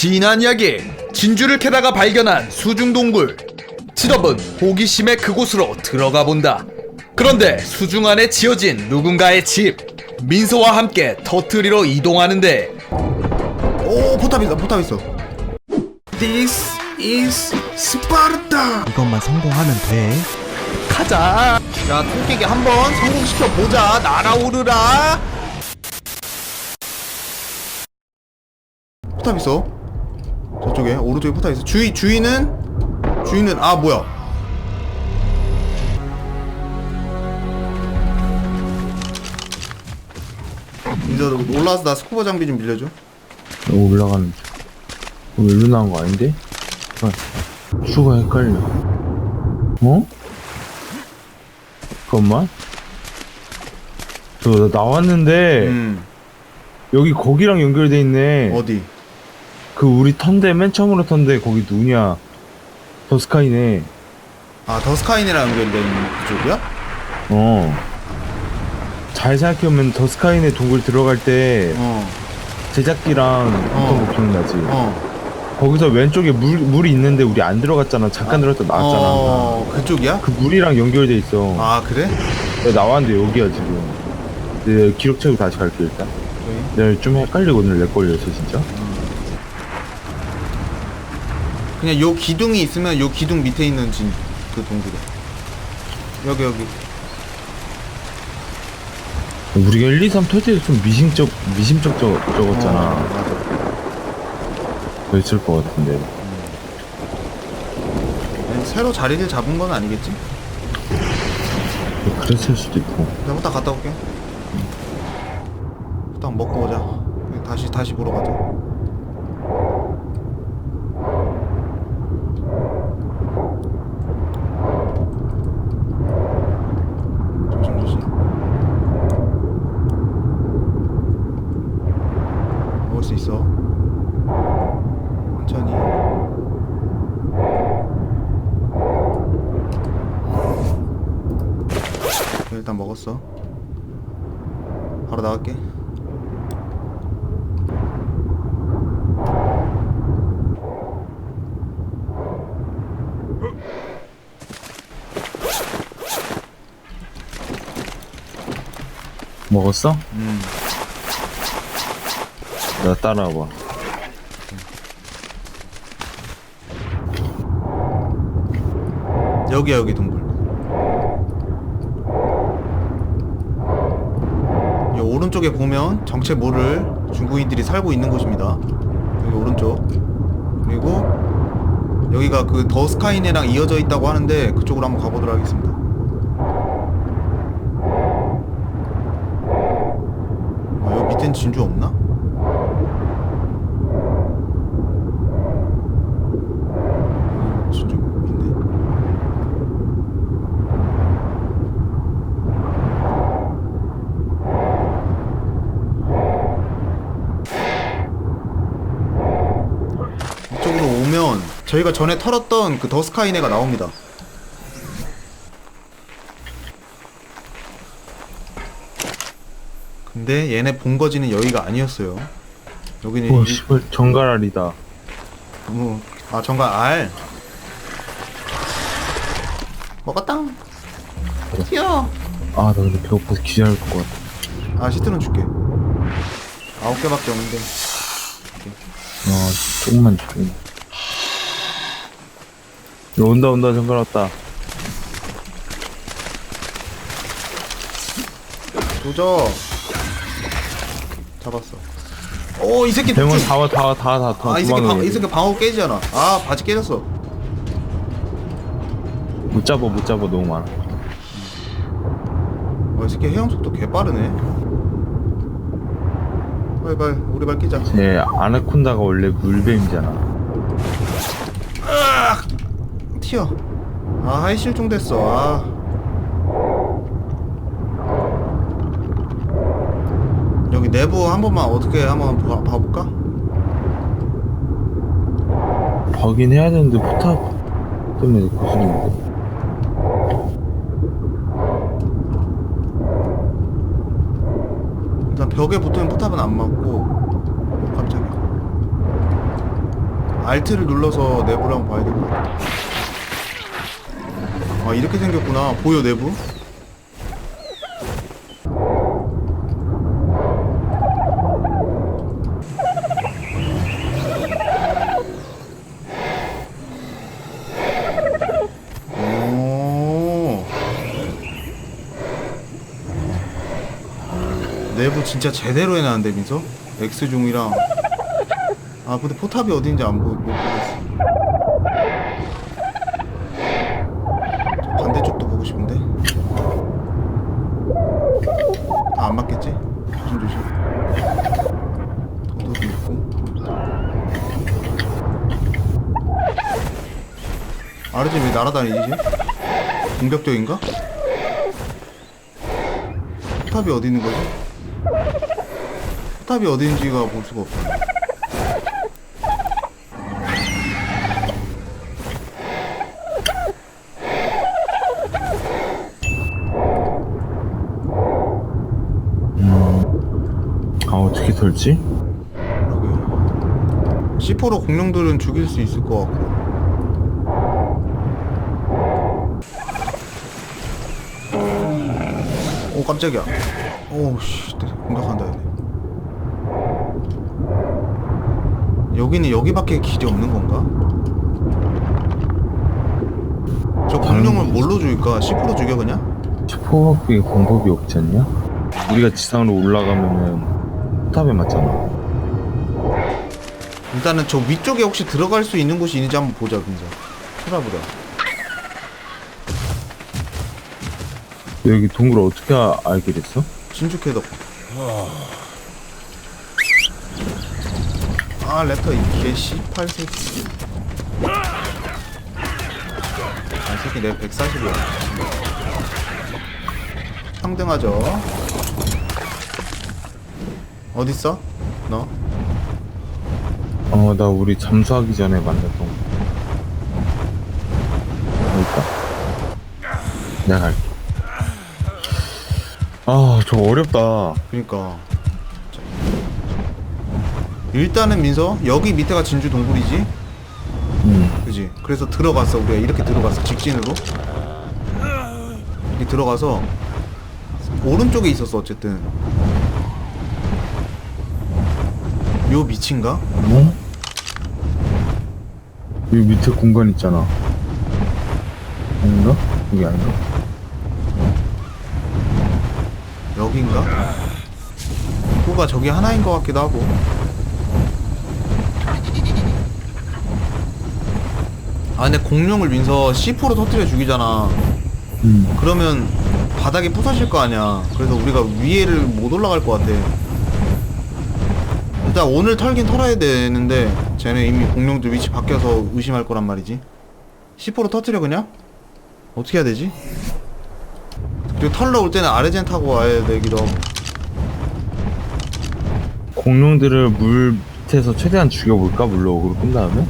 지난 이야기 진주를 캐다가 발견한 수중동굴. 치덥은 호기심에 그곳으로 들어가 본다. 그런데 수중 안에 지어진 누군가의 집 민서와 함께 터트리로 이동하는데. 오 포탑 있어 포탑 있어. This is 스파르타 이것만 성공하면 돼. 가자. 자 토끼기 한번 성공시켜 보자. 날아오르라. 포탑 있어 저쪽에 오른쪽에 포탑 있어 주위 주위는 주위는 아 뭐야 이제 올라와서 나 스쿠버 장비 좀 빌려줘 어, 올라가는 중. 어, 일로 나온 거 아닌데? 아, 수가 헷갈려. 어? 잠깐만. 저나 나왔는데 음 여기 거기랑 연결돼 있네. 어디 그 우리 턴데 맨 처음으로 턴데 거기 누구냐? 더스카이네. 아 더스카인이랑 연결된 그쪽이야? 어. 잘 생각해보면 더스카이네 동굴 들어갈 때 어 제작기랑 했던 거 기억나지? 어. 거기서 왼쪽에 물, 물이 있는데 우리 안 들어갔잖아. 잠깐 들어갔다 나왔잖아. 어, 그쪽이야? 그 물이랑 연결돼 있어. 아 그래? 내가 나왔는데 여기야 지금. 내 기록 채우고 다시 갈게 일단. 내가 좀 헷갈리고 오늘 렉 걸렸어 진짜. 그냥 요 기둥이 있으면 요 기둥 밑에 있는 진, 그 동굴에 여기 여기 우리가 1, 2, 3 터질 때 좀 미심쩍 미심쩍 적, 적었잖아. 어, 맞아 그랬을 것 같은데. 아니, 새로 자리를 잡은 건 아니겠지? 그랬을 수도 있고. 내가 후딱 갔다 올게 후딱 먹고 오자 다시 다시 보러 가자 조심 조심 먹을 수 있어. 천천히. 일단 먹었어. 바로 나갈게. 먹었어? 음 나 따라와봐. 여기야 여기 동굴 이 오른쪽에 보면 정체 모를 중국인들이 살고 있는 곳입니다 여기 오른쪽 그리고 여기가 그 더 스카이네랑 이어져 있다고 하는데 그쪽으로 한번 가보도록 하겠습니다 어, 여기 밑엔 진주 없나? 어, 진주 있네 이 쪽으로 오면 저희가 전에 털었던 그 더스카이네가 나옵니다. 근데 얘네 본거지는 여기가 아니었어요. 여기는 오 이- 씨발 정갈알이다. 너무 아 정말 알 먹었당 튀어 아 나 근데 배고파서 기절할 것 같아. 아 시트는 줄게 아홉 개밖에 없는데 아 조금만 조금. 야, 온다 온다 정갈 왔다. 조져 잡았어 오이 새끼 대문 좀- 다와 다와 다와 다 아, 이 새끼, 방. 이 새끼 방어 깨지잖아. 아, 바지 깨졌어. 못 잡아 못 잡아 너무 많아. 어, 이 새끼 헤엄 속도 개 빠르네. 빨리, 빨리, 우리 발 끼자. 제 아나콘다가 원래 물뱀이잖아. 튀어. 아, 하이 실종됐어. 아. 여기 내부 한 번만 어떻게 한번 봐, 봐볼까? 버긴 해야 되는데 포탑 때문에 고수는데. 일단 벽에 붙으면 포탑은 안 맞고. 어, 깜짝이야. 알트를 눌러서 내부를 한번 봐야 될 것 같아. 아 이렇게 생겼구나. 보여 내부? 진짜 제대로 해놨는데 민서? X종이랑 아 근데 포탑이 어딘지 안 보, 못 보겠어 저 반대쪽도 보고 싶은데 아, 안 맞겠지? 조심 조심 도둑이 있고 아르진 왜 날아다니지? 공격적인가? 포탑이 어디 있는 거지? 포탑이 어디 있는지가 볼 수가 없어. 아 어떻게 털지? 그러게. C4로 공룡들은 죽일 수 있을 것 같고. 오 깜짝이야. 오씨 공격한다 얘네. 여기는 여기밖에 길이 없는 건가? 저 공룡을 뭘로 죽일까? C4로 죽여 그냥? 슈퍼박빙 방법이 없지 않냐? 우리가 지상으로 올라가면은 포탑에 맞잖아 일단은 저 위쪽에 혹시 들어갈 수 있는 곳이 있는지 한번 보자 근자 찾아보자 여기 동굴 어떻게 아- 알게 됐어? 신축해덕 아 랩터 이개 18세기 아 새끼 내 140이야. 상등하죠? 어딨어? 너? 어 나 우리 잠수하기 전에 만났던 거. 있다 내가 갈게. 아 저거 어렵다. 그니까. 자. 일단은 민서 여기 밑에가 진주 동굴이지 음 그지? 그래서 들어갔어 우리가 이렇게 들어갔어 직진으로 이렇게 들어가서 오른쪽에 있었어 어쨌든 요 밑인가? 어? 여기 밑에 공간 있잖아 아닌가? 여기 아닌가? 여긴가? 입구가 저기 하나인 것 같기도 하고 아 근데 공룡을 민서 C4로 터뜨려 죽이잖아 음 그러면 바닥이 부서질 거 아니야. 그래서 우리가 위에를 못 올라갈 것 같아. 일단 오늘 털긴 털어야 되는데 쟤네 이미 공룡들 위치 바뀌어서 의심할 거란 말이지. C4로 터뜨려 그냥? 어떻게 해야 되지? 그리고 털러 올 때는 아르젠 타고 와야 되기도 하고. 공룡들을 물 밑에서 최대한 죽여볼까? 물로 어그로 끈 다음에?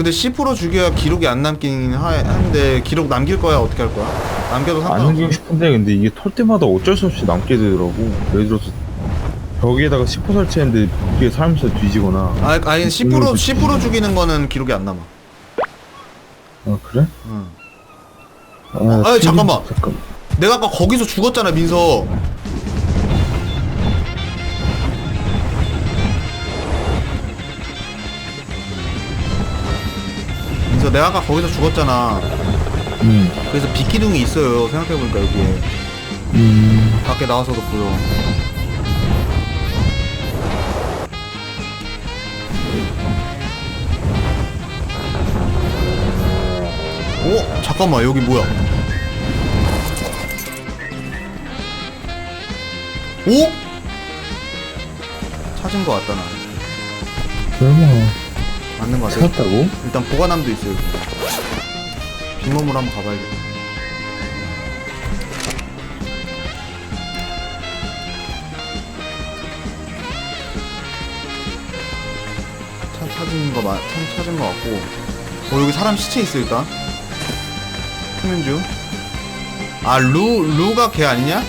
근데 C4로 죽여야 기록이 안 남긴 하, 하는데 기록 남길 거야 어떻게 할 거야? 남겨도 안 상관없어. 남기고 싶은데 근데 이게 털 때마다 어쩔 수 없이 남게 되더라고 예를 들어서 벽에다가 10호 설치했는데 벽에 살면서 뒤지거나 아, 아니 10% 10% 죽이는 거는 기록이 안 남아. 아 그래? 응. 아, 아니, 잠깐만. 잠깐 내가 아까 거기서 죽었잖아 민서 민서 내가 아까 거기서 죽었잖아. 음, 그래서 비키둥이 있어요 생각해보니까 여기에. 음, 밖에 나와서도 보여. 오? 잠깐만 여기 뭐야? 오? 찾은 거 같다 나. 설마 맞는 거 같아 찾았다고? 일단 보관함도 있어요. 빈몸으로 한번 가봐야겠다. 차, 찾은 거, 마, 차, 찾은 거 같고. 어 여기 사람 시체 있어 일단. 표면주. 아 루, 루가 걔 아니냐?